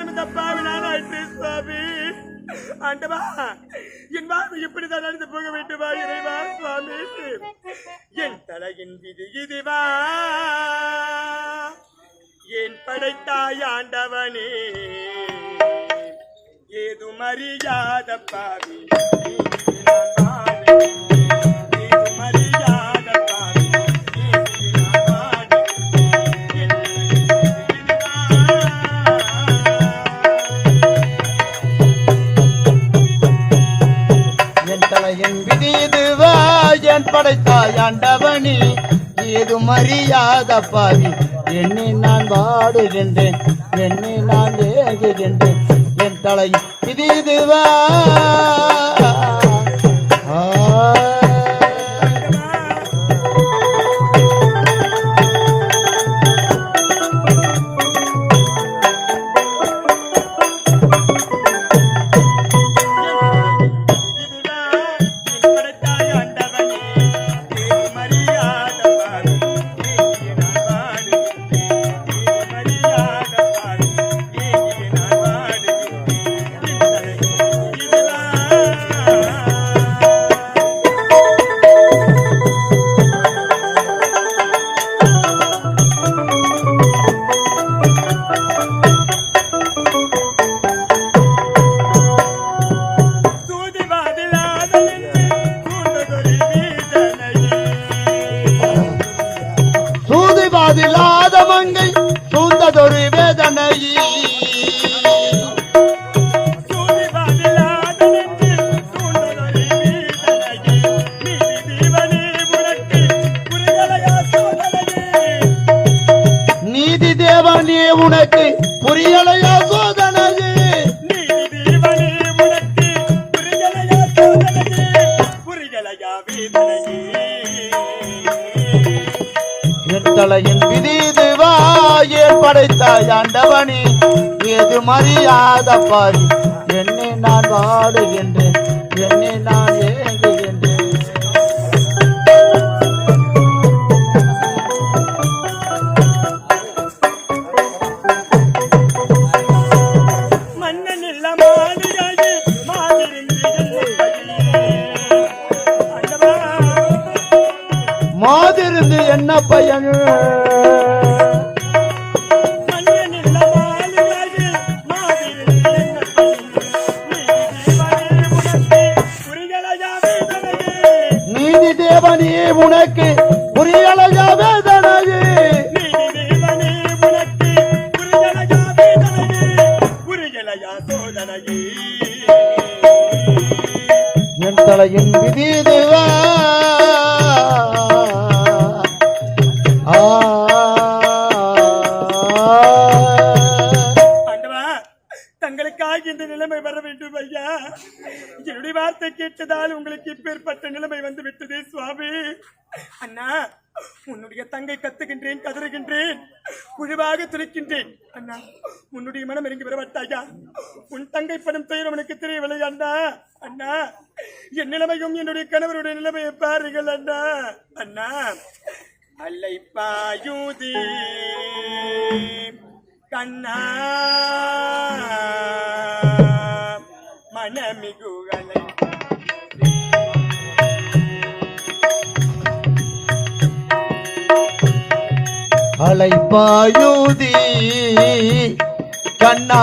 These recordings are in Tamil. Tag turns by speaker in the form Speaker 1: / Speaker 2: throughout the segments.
Speaker 1: ஞானம் காரணம் இந்த பாவி நான் சுவாமி. ஆண்டவா என் வாழ்வு இப்படிதான் நடந்து போக வேண்டுமா இறைவா சுவாமி? என் தலையின் விதி இதுவா என் படைத்தாய் ஆண்டவனே. ஏதும் அறியாத பாவி
Speaker 2: படைத்தாய் ஆண்டவனி ஏது மரியாத பாவி. என்னை நான் வாடுகின்றேன் என்னை நான் ஏகுகின்றேன் என் தலை இது இதுவா? ஆண்டவனி எது மரியாத பாரி என்னை நான் பாடுகின்றேன்? என்னை நான் ஏங்குகிறேன்? தலையின் விதி இதுவா ஆ.
Speaker 1: இந்த நிலைமை வர வேண்டும் ஐயா. என்னுடைய வார்த்தை கேட்டதால் உங்களுக்கு இப்பேற்பட்ட நிலைமை வந்து விட்டது சுவாமி. அண்ணா உன்னுடைய தங்கை கத்துகின்றேன் கதறுகின்றேன். குழுவாக துளைக்கின்றேன் அண்ணா உன்னுடைய மனம் இறங்கி வரவட்டாயா உன் தங்கை படம் துயரம் எனக்கு தெரியவில்லை அண்ணா. அண்ணா என் நிலைமையும் என்னுடைய கணவருடைய நிலைமையை பாருங்கள் அண்ணா. அண்ணா அல்லை பாயுதி. கண்ணா. மனமிகுகளை
Speaker 2: அலைப்பாயுதி கண்ணா.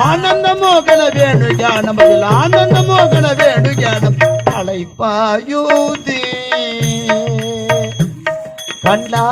Speaker 1: ஆனந்த மோகன வேணு
Speaker 2: ஞானம் அதில் ஆனந்த மோகன வேணு ஞானம் அழைப்பாயூதி கண்டா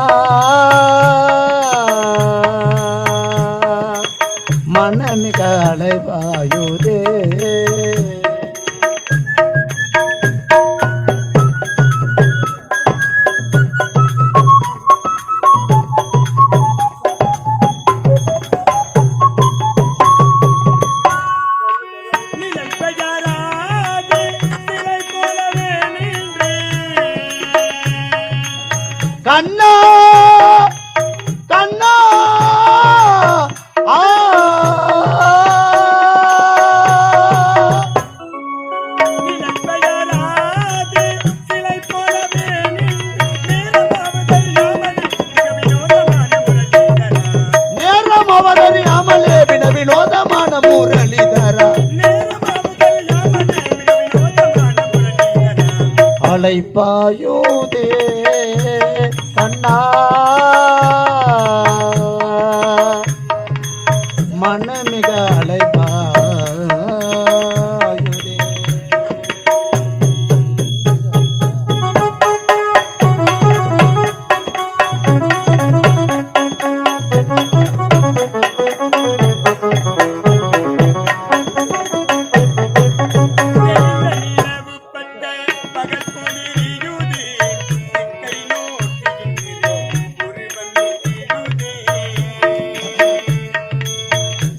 Speaker 2: அழைப்பாயோதே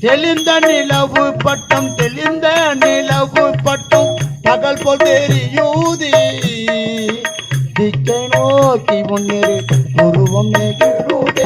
Speaker 1: தெளிந்த நிலவு
Speaker 2: பட்டம் தெளிந்த நிலவு பட்டம் பகல் போல் தெரியூதி. திக்கை நோக்கி முன்னேறி உருவம் நெகிழுதே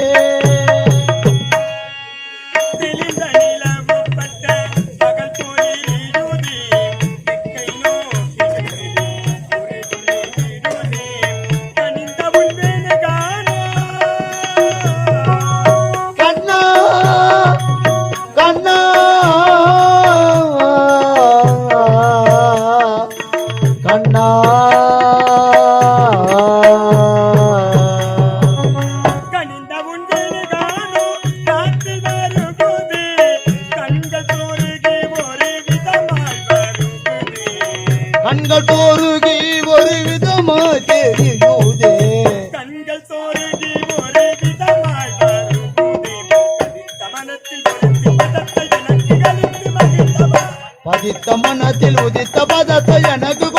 Speaker 1: கண்கள் தோருகி ஒரு
Speaker 2: விதமா தெரியுதே.
Speaker 1: கண்கள் சோருகி ஒரு மகிழ்ந்தவா.
Speaker 2: பதித்த மனத்தில் உதித்த பதத்தை எனக்கு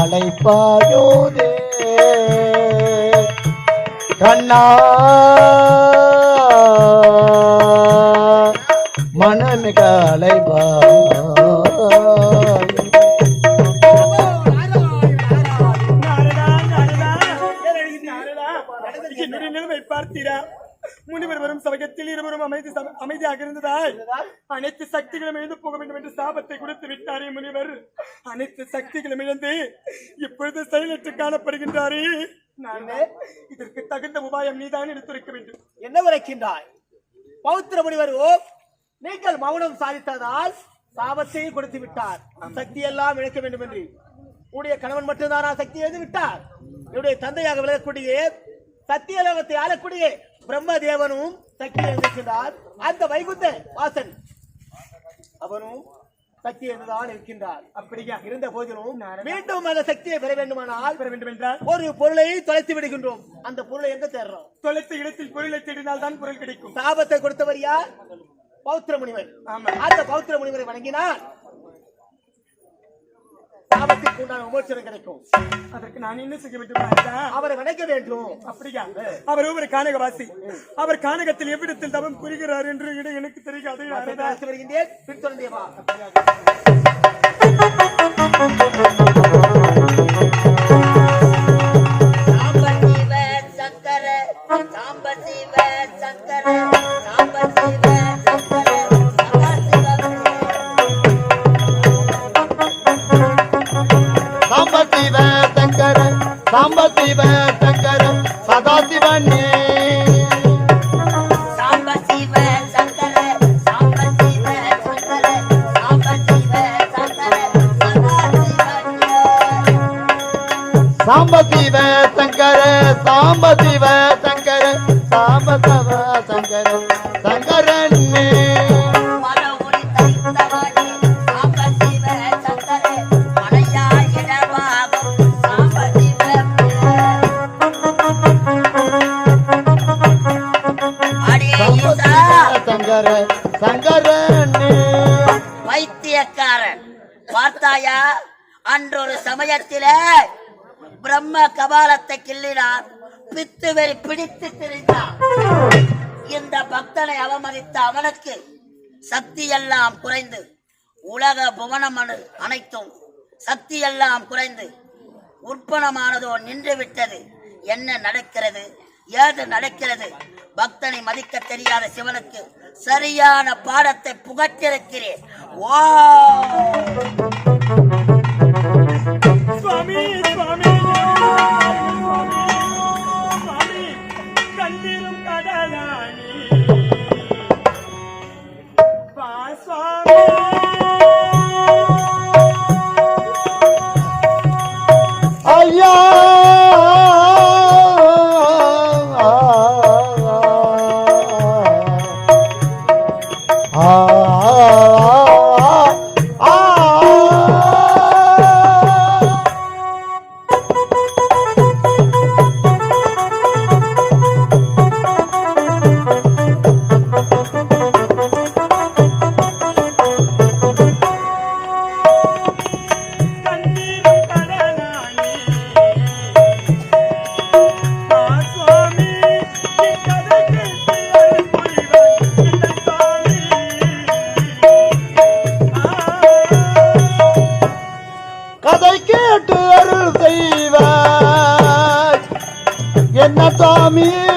Speaker 2: அழைப்பாயோதே கண்ணா. மனமிக அலைபாயோதே
Speaker 1: என்னுடைய நிலைமை பார்த்தீரா முனிவர் வரும் சமயத்தில் இருவரும் அமைதி அமைதியாக இருந்ததால் அனைத்து சக்திகளும் எழுந்து போக வேண்டும் என்று சாபத்தை கொடுத்து விட்டாரே முனிவர். அனைத்து சக்திகளும் இழந்து இப்பொழுது செயலற்று காணப்படுகின்றாரே. நான். இதற்கு தகுந்த உபாயம் நீதான் எடுத்துரைக்க வேண்டும்.
Speaker 3: என்ன உரைக்கின்றாய்? பௌத்திர முனிவரோ நீங்கள் மௌனம் சாதித்ததால் சாபத்தை கொடுத்து விட்டார். சக்தி எல்லாம் இழக்க வேண்டும் என்று உடைய கணவன் மட்டும்தானா சக்தி எழுதி விட்டார்? என்னுடைய தந்தையாக விளக்கக்கூடிய சத்தியலோகத்தை ஆளக்கூடிய பிரம்மதேவனும் சக்தி எழுந்திருக்கின்றார் அந்த வைகுந்த வாசன். அவனும் சக்தி என்றுதான் இருக்கின்றார்.
Speaker 1: அப்படியா?
Speaker 3: இருந்த போதிலும் மீண்டும் அந்த சக்தியை பெற வேண்டுமானால்
Speaker 1: பெற வேண்டும் என்றால்
Speaker 3: ஒரு பொருளை தொலைத்து விடுகின்றோம். அந்த பொருளை எங்க தேடுறோம்
Speaker 1: தொலைத்த இடத்தில் பொருளை தேடினால் தான் பொருள் கிடைக்கும்.
Speaker 3: சாபத்தை கொடுத்தவர் யார்? பௌத்திர முனிவர்
Speaker 1: ஆமா.
Speaker 3: அந்த பௌத்திர முனிவரை வணங்கினார் பாவத்துக்கு உண்டான விமோச்சனம் கிடைக்கும்.
Speaker 1: அதற்கு நான் என்ன செய்ய வேண்டும்
Speaker 3: அவரை வணங்க வேண்டும்.
Speaker 1: அப்படியா? அவர் ஒரு கானகவாசி. அவர் கானகத்தில் எவ்விடத்தில் தவம் புரிகிறார் என்று எனக்கு தெரியாது
Speaker 3: வருகின்றேன்.
Speaker 4: பின்தொடர்ந்தேவா சங்கர சங்கரன்
Speaker 1: வைத்தியக்காரன். பார்த்தாயா? அன்றொரு சமயத்திலே பிரம்ம கபாலத்தை கிள்ளினார் பித்துவெறி பிடித்து திரிந்தார் இந்த பக்தனை அவமதித்த அவனுக்கு சக்தி எல்லாம் குறைந்து உலக புவனம் அனைத்தும் சக்தி எல்லாம் குறைந்து உற்பணமானதோ நின்று விட்டது என்ன நடக்கிறது? ஏது நடக்கிறது? பக்தனை மதிக்க தெரியாத சிவனுக்கு சரியான பாடத்தை புகட்டிருக்கிறேன் ஓ
Speaker 2: আমি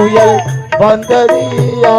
Speaker 2: புயல்
Speaker 1: வந்ததியா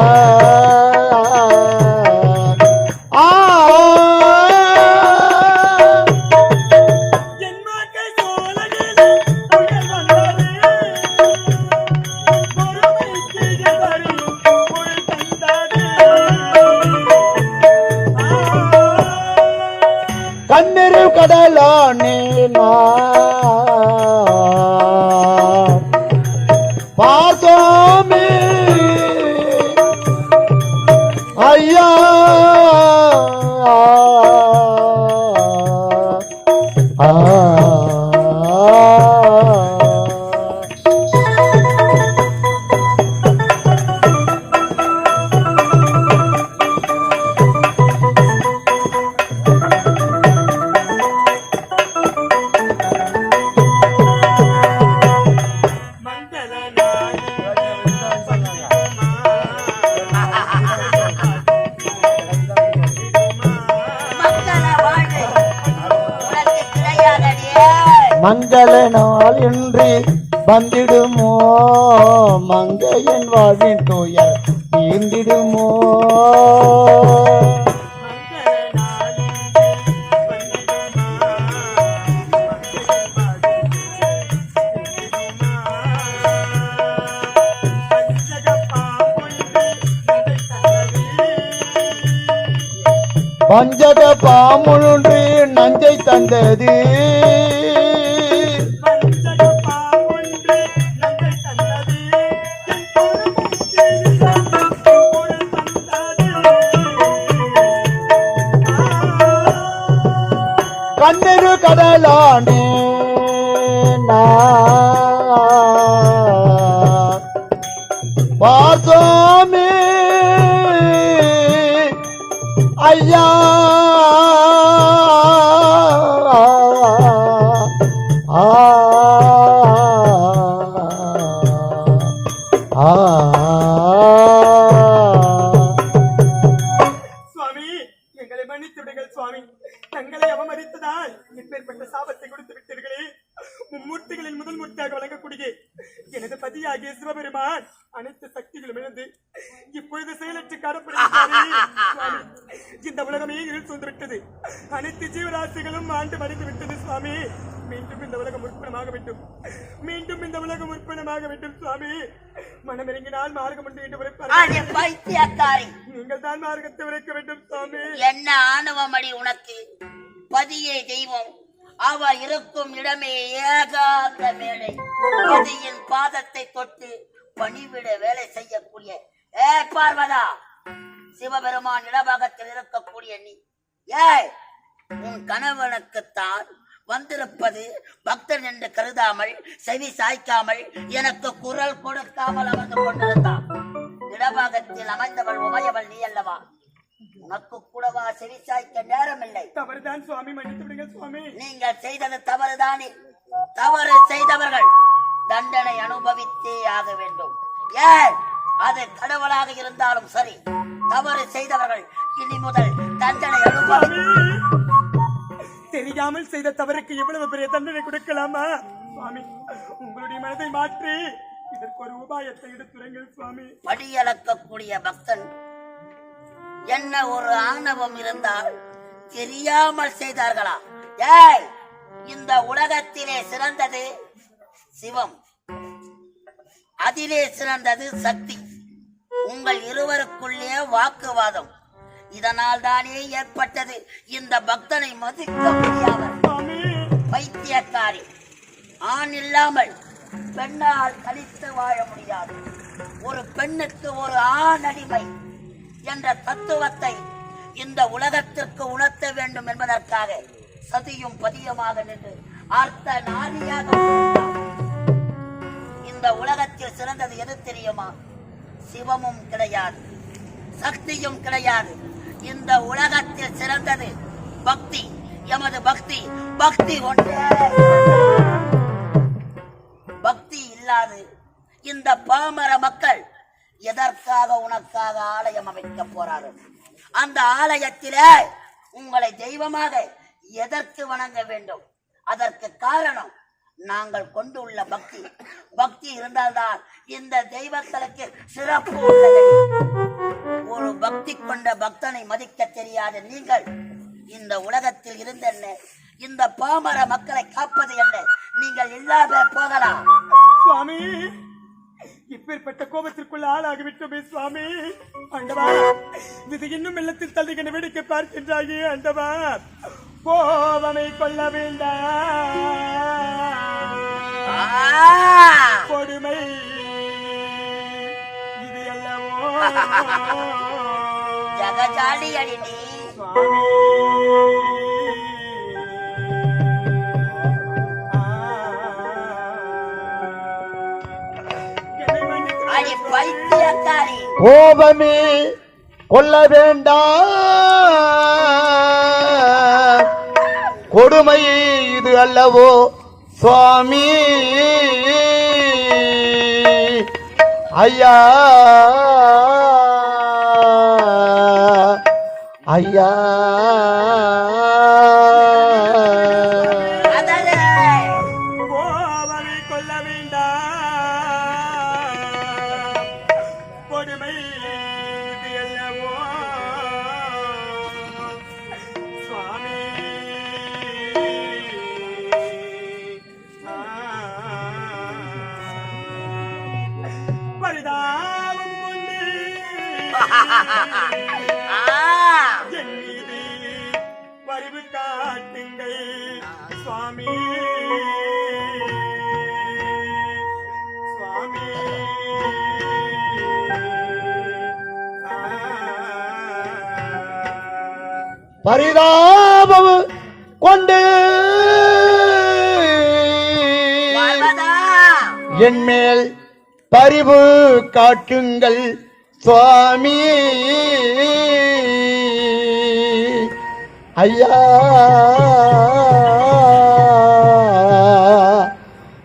Speaker 1: இழந்து இப்பொழுது செயலற்று காணப்படுகிறாரே சுவாமி, இந்த உலகமே இருள் சூழ்ந்து விட்டது அனைத்து ஜீவராசிகளும் ஆண்டு மறைந்து விட்டது சுவாமி. மீண்டும் இந்த உலகம் உற்பணமாக வேண்டும் மீண்டும் இந்த உலகம் உற்பணமாக வேண்டும் சுவாமி. மனமிறங்கினால் மார்க்கம் உண்டு என்று
Speaker 4: அடி பைத்தியக்காரி.
Speaker 1: நீங்கள் தான் மார்க்கத்தை உரைக்க வேண்டும் சுவாமி.
Speaker 4: என்ன ஆணவமடி உனக்கு? பதியே தெய்வம். அவ இருக்கும் இடமே ஏகாந்த மேடை. பதியின் பாதத்தை தொட்டு பணிவிட வேலை செய்யக்கூடிய ஏ பார்வதா சிவபெருமான் இடபாகத்தில் இருக்கக்கூடிய நீ ஏய் உன் கணவனுக்குத்தான் வந்திருப்பது பக்தன் என்று கருதாமல் செவி சாய்க்காமல் எனக்கு குரல் கொடுக்காமல் அமர்ந்து கொண்டிருந்தான். இடபாகத்தில் அமைந்தவள் உமையவள் நீ அல்லவா? உனக்கு கூடவா செவி சாய்க்க நேரமில்லை.
Speaker 1: தவறுதான் சுவாமி மன்னித்து விடுங்க சுவாமி.
Speaker 4: நீங்கள் செய்தது தவறுதானே. தவறு செய்தவர்கள். தண்டனை அனுபவித்தே ஆக வேண்டும். ஏன்? அது கடவுளாக இருந்தாலும் சரி. தவறு செய்தவர்கள் இனி முதல் தண்டனை அனுபவி
Speaker 1: தெரியாமல் செய்த தவறுக்கு எவ்வளவு பெரிய தண்டனை கொடுக்கலாமா? சுவாமி உங்களுடைய மனதை மாற்றி இதற்கு ஒரு உபாயத்தை எடுத்துரைங்கள் சுவாமி.
Speaker 4: படியளக்கக்கூடிய பக்தன் என்ன ஒரு ஆணவம் இருந்தால் தெரியாமல் செய்தார்களா? ஏய் இந்த உலகத்திலே சிறந்தது சிவம். அதிலே சிறந்தது சக்தி. உங்கள் இருவருக்குள்ளே வாக்குவாதம். இதனால் தானே ஏற்பட்டது இந்த பக்தனை மதிக்க முடியாமல். பைத்தியக்காரி. ஆண் இல்லாமல் பெண்ணால் கழித்து வாழ முடியாது. ஒரு பெண்ணுக்கு ஒரு ஆண் அடிமை என்ற தத்துவத்தை இந்த உலகத்திற்கு உணர்த்த வேண்டும் என்பதற்காக சதியும் பதியமாக நின்று அர்த்த நாரியாக இந்த உலகத்தில் சிறந்தது எது தெரியுமா? சிவமும் கிடையாது. சக்தியும் கிடையாது. இந்த உலகத்தில் சிறந்தது பக்தி. எமது பக்தி பக்தி ஒன்றே. பக்தி இல்லாது இந்த பாமர மக்கள் எதற்காக உனக்காக ஆலயம் அமைக்க போறார்கள் அந்த ஆலயத்திலே உங்களை தெய்வமாக எதற்கு வணங்க வேண்டும்? அதற்கு காரணம் நாங்கள் கொண்டுள்ள பக்தி. பக்தி இருந்தால்தான் இந்த தெய்வங்களுக்கு சிறப்பு உள்ளது. ஒரு பக்தி கொண்ட பக்தனை மதிக்க தெரியாத நீங்கள் இந்த உலகத்தில் இருந்த இந்த பாமர மக்களை காப்பது என்ன? நீங்கள் இல்லாத போகலாம்.
Speaker 1: சுவாமி இப்பேற்பட்ட கோபத்திற்குள்ள ஆளாகிவிட்டோமே சுவாமி. அண்டவா இது இன்னும் வெள்ளத்தில் தள்ளுகின்ற வேடிக்கை பார்க்கின்றாயே அண்டவா. கோபமை கொள்ள வேண்டாம்
Speaker 4: ஆ!
Speaker 1: கொடுமை. இது அல்லவோ
Speaker 4: ஜகஜாலி அடி நீ
Speaker 2: கோபமே கொல்ல வேண்டாம் கொடுமை இது அல்லவோ சுவாமி? ஐயா. ஐயா.
Speaker 1: பரிதாபம் கொண்டு.
Speaker 4: பார்வதா!
Speaker 2: என் மேல் பரிவு காட்டுங்கள் சுவாமி. ஐயா!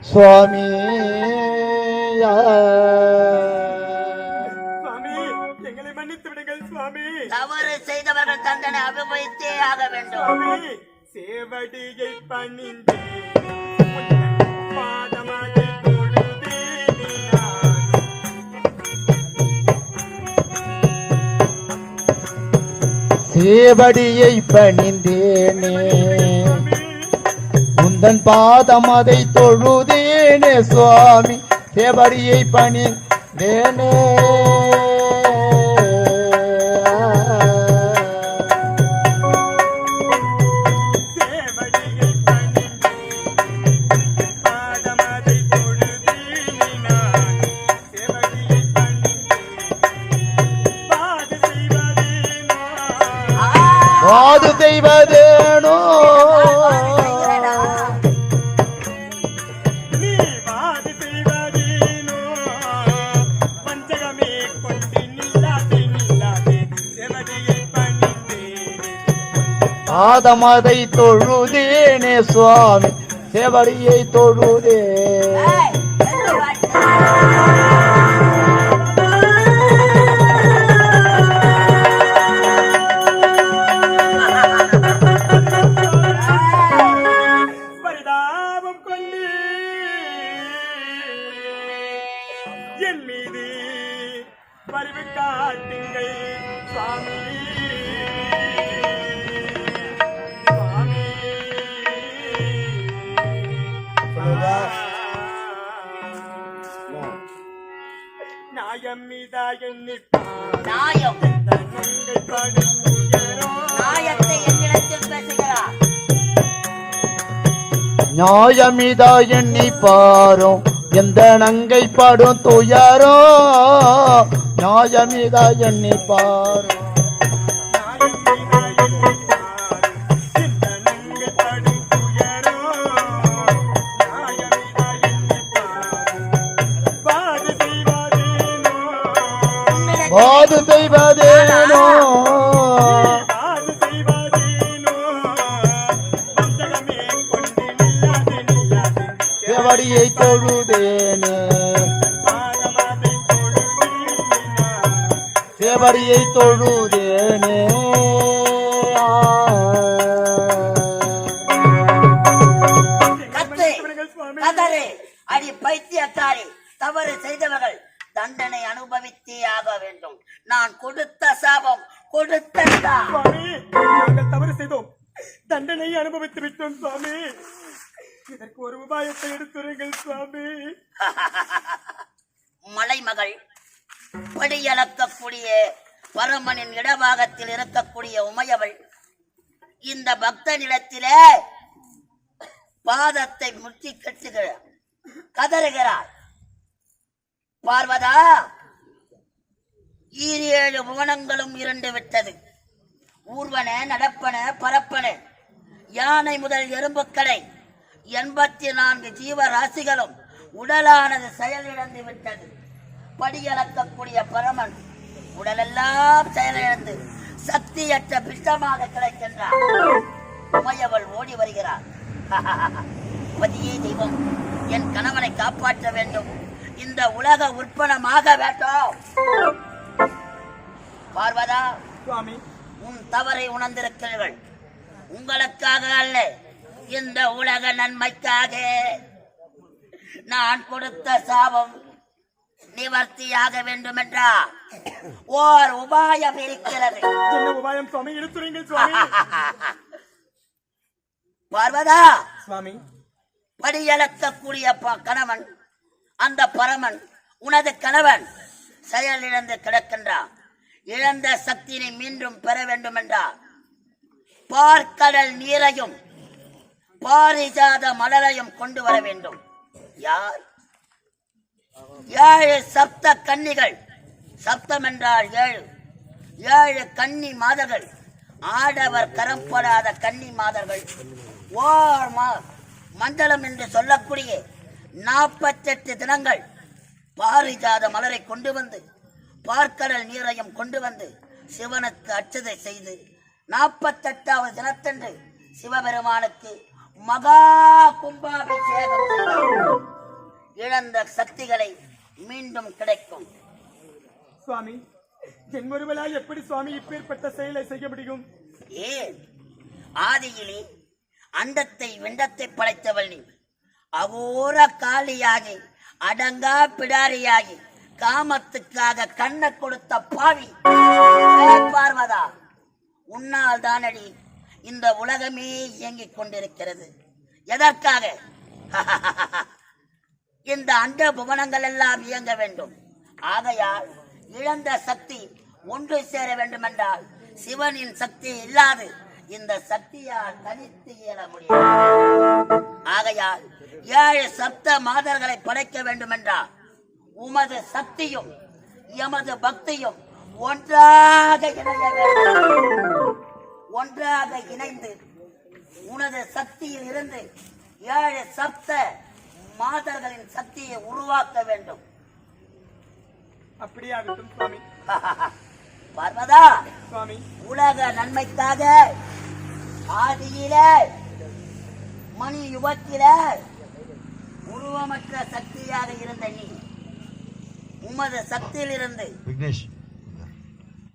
Speaker 2: சுவாமி
Speaker 1: சுவாமி
Speaker 4: தவறு செய்தவர்கள் தண்டனை அனுபவித்தே ஆக வேண்டும்.
Speaker 1: சேவடியை பணிந்து.
Speaker 2: சேவடியை பணிந்தேனே உந்தன் பாதம் அதை தொழுதேனே சுவாமி. சேவடியை பணிந்தேனே பாதம் தொழுதேனே சுவாமி. சேவடியை தொழுதே. அமிதா எண்ணி பாரும். எந்த நங்கை படும் துயரோ? நியாயமிதா எண்ணி பாரும். செவடியை தொழுதேனே.
Speaker 4: கத்து
Speaker 1: சுவாமி
Speaker 4: கதறு அடி பைத்தியக்காரி தவறு செய்தவர்கள் தண்டனை அனுபவித்தே ஆக வேண்டும். நான் கொடுத்த சாபம் கொடுத்த
Speaker 1: தவறு செய்தோம். தண்டனை அனுபவித்து விட்டோம் சுவாமி. இதற்கு ஒரு உபாயத்தை எடுத்துருங்கள் சுவாமி.
Speaker 4: மலைமகள் படியளக்கக்கூடிய பரமனின் இடபாகத்தில் இருக்கக்கூடிய உமையவள். இந்த பக்தனிடத்திலே பாதத்தை முற்றி கட்டுகிறார் கதறுகிறார் பார்வதா ஈரேழு புவனங்களும் இருண்டு விட்டது. ஊர்வன நடப்பன பரப்பன யானை முதல் எறும்புக்கடை எண்பத்தி நான்கு ஜீவராசிகளும் உடலானது செயலிழந்து விட்டது. படியளக்கக்கூடிய பரமன் உடலெல்லாம் செயலிழந்து சக்தியற்ற பிஷ்டமாக கிடைக்கின்றார் உமையவள் ஓடி வருகிறார் பதியே தெய்வம் என் கணவனை காப்பாற்ற வேண்டும். இந்த உலக உற்பனமாக வேண்டும் பார்வதா
Speaker 1: சுவாமி.
Speaker 4: உன் தவறை உணர்ந்திருக்கிறீர்கள். உங்களுக்காக அல்ல இந்த உலக நன்மைக்காக. நான் கொடுத்த சாபம் நிவர்த்தியாக வேண்டும் ஓர் உபாயம் இருக்கிறது.
Speaker 1: என்ன உபாயம் சுவாமி? எடுத்துருங்கள் சுவாமி.
Speaker 4: பார்வதா
Speaker 1: சுவாமி.
Speaker 4: படியளக்கக்கூடிய கணவன் அந்த பரமன் உனது கணவன் செயலிழந்து கிடக்கின்றான். இழந்த சக்தியை மீண்டும் பெற வேண்டும் என்றார் பார்க்கடல் நீரையும் பாரிஜாத மலரையும் கொண்டு வர வேண்டும். யார்? ஏழு சப்த கன்னிகள். சப்தம் என்றால் ஏழு. ஏழு கன்னி மாதர்கள். ஆடவர் கரம்படாத கன்னி மாதர்கள். ஓர் மண்டலம் என்று சொல்லக்கூடிய நாற்பத்தெட்டு தினங்கள் பாரிஜாத மலரை கொண்டு வந்து பார்க்கடல் நீரையும் கொண்டு வந்து சிவனுக்கு அச்சதை செய்து நாற்பத்தெட்டாவது தினத்தன்று சிவபெருமானுக்கு மகா கும்பாபிஷேகம் இழந்த சக்திகளை மீண்டும் கிடைக்கும்.
Speaker 1: சுவாமி ஒருவரால் எப்படி சுவாமி இப்பேற்பட்ட செயலை செய்ய முடியும்?
Speaker 4: ஏன்? ஆதியிலே அண்டத்தை விண்டத்தை படைத்தவள் நீ. அகோர காளியாகி அடங்கா பிடாரியாகி காமத்துக்காக கண்ணை கொடுத்த பாவி. பார்வதா உன்னால் தானடி இந்த உலகமே இயங்கிக் கொண்டிருக்கிறது. எதற்காக? இந்த அந்த புவனங்கள் எல்லாம் இயங்க வேண்டும். ஆகையால் இழந்த சக்தி ஒன்று சேர வேண்டும் என்றால் சிவனின் சக்தி இல்லாது இந்த சக்தியால் தனித்து இயல முடியும் ஆகையால் ஏழு சப்த மாதர்களை படைக்க வேண்டும் என்றால் உமது சக்தியும் எமது பக்தியும் ஒன்றாக இணைய வேண்டும். ஒன்றாக இணைந்து உனது சக்தியில் இருந்து ஏழு சப்த மாதர்களின் சக்தியை உருவாக்க வேண்டும்.
Speaker 1: அப்படியாகட்டும் சுவாமி.
Speaker 4: பார்வதா
Speaker 1: சுவாமி.
Speaker 4: உலக நன்மைக்காக ஆதியில மணி யுகத்தில உருவமற்ற சக்தியாக இருந்த நீ உமது சக்தியிலிருந்து
Speaker 2: விக்னேஷ்.